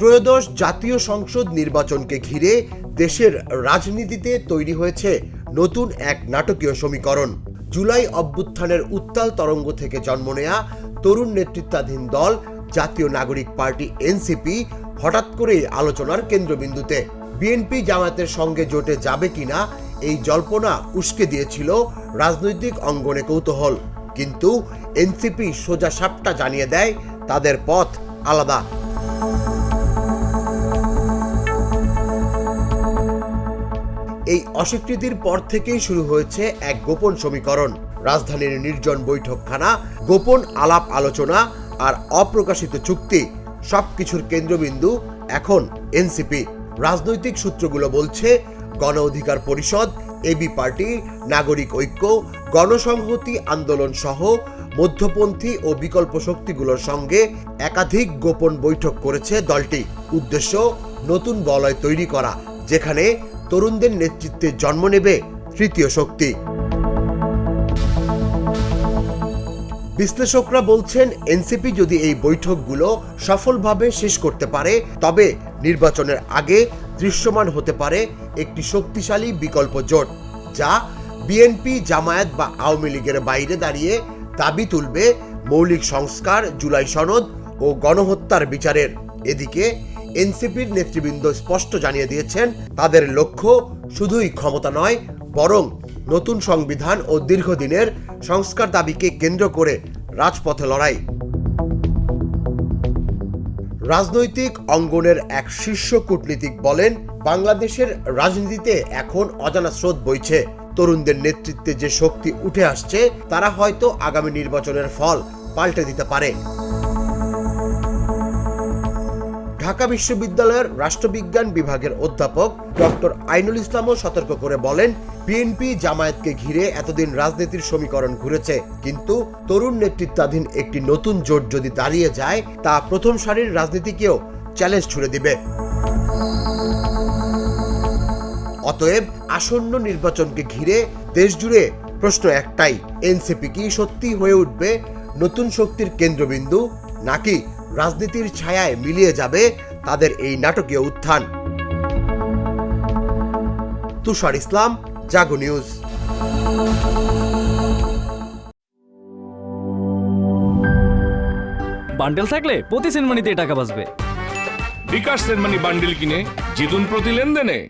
ত্রয়োদশ জাতীয় সংসদ নির্বাচনকে ঘিরে দেশের রাজনীতিতে তৈরি হয়েছে নতুন এক নাটকীয় সমীকরণ। জুলাই অভ্যুত্থানের উত্তাল তরঙ্গ থেকে জন্ম নেয়া তরুণ নেতৃত্বাধীন দল, জাতীয় নাগরিক পার্টি এনসিপি, হঠাৎ করেই আলোচনার কেন্দ্রবিন্দুতে। বিএনপি জামায়াতের সঙ্গে জোটে যাবে কিনা এই জল্পনা উস্কে দিয়েছিল রাজনৈতিক অঙ্গনে কৌতূহল। কিন্তু এনসিপি সোজা সাপটা জানিয়ে দেয়, তাদের পথ আলাদা। এই অস্বীকৃতির পর থেকেই শুরু হয়েছে এক গোপন সমীকরণ। রাজধানীর নির্জন বৈঠকখানা, গোপন আলাপ আলোচনা আর অপ্রকাশিত চুক্তি, সবকিছুর কেন্দ্রবিন্দু এখন এনসিপি। রাজনৈতিক সূত্রগুলো বলছে, গণ অধিকার পরিষদ, এবি পার্টি, নাগরিক ঐক্য, গণসংহতি আন্দোলন সহ মধ্যপন্থী ও বিকল্প শক্তিগুলোর সঙ্গে একাধিক গোপন বৈঠক করেছে দলটি। উদ্দেশ্য, নতুন বলয় তৈরি করা, যেখানে তরুণদের নেতৃত্বে জন্ম নেবে তৃতীয় শক্তি। বিশ্লেষকরা বলছেন, এনসিপি যদি এই বৈঠকগুলো সফলভাবে শেষ করতে পারে, তবে নির্বাচনের আগে দৃশ্যমান হতে পারে একটি শক্তিশালী বিকল্প জোট, যা বিএনপি, জামায়াত বা আওয়ামী লীগের বাইরে দাঁড়িয়ে দাবি তুলবে মৌলিক সংস্কার, জুলাই সনদ ও গণহত্যার বিচারের। এদিকে এনসিপির নেতৃবৃন্দ স্পষ্ট জানিয়ে দিয়েছেন, তাদের লক্ষ্য শুধুই ক্ষমতা নয়, বরং নতুন সংবিধান ও দীর্ঘদিনের সংস্কার দাবিকে কেন্দ্র করে রাজপথে লড়াই। রাজনৈতিক অঙ্গনের এক শীর্ষ কূটনীতিক বলেন, বাংলাদেশের রাজনীতিতে এখন অজানা স্রোত বইছে। তরুণদের নেতৃত্বে যে শক্তি উঠে আসছে, তারা হয়তো আগামী নির্বাচনের ফল পাল্টে দিতে পারে। ঢাকা বিশ্ববিদ্যালয়ের রাষ্ট্রবিজ্ঞান বিভাগের অধ্যাপক ডক্টর আইনুল ইসলামও সতর্ক করে বলেন, বিএনপি জামায়াতকে ঘিরে এতদিন রাজনীতির সমীকরণ ঘুরেছে, কিন্তু তরুণ নেতৃত্বাধীন একটি নতুন জোট যদি দাঁড়িয়ে যায়, তা প্রথম সারির রাজনীতিকেও চ্যালেঞ্জ ছুড়ে দিবে। অতএব আসন্ন নির্বাচনকে ঘিরে দেশজুড়ে প্রশ্ন একটাই, এনসিপি কি সত্যি হয়ে উঠবে? নতুন শক্তির কেন্দ্রবিন্দু নাকি রাজনীতির ছায়ায় মিলিয়ে যাবে তাদের এই নাটকীয় উত্থান। তুষার ইসলাম জাগো নিউজ। বান্ডেল থাকলে প্রতি সেনমানিতে টাকা বাঁচবে। বিকাশ সেনমানি বান্ডিল কিনে জিতুন প্রতি লেনদেনে।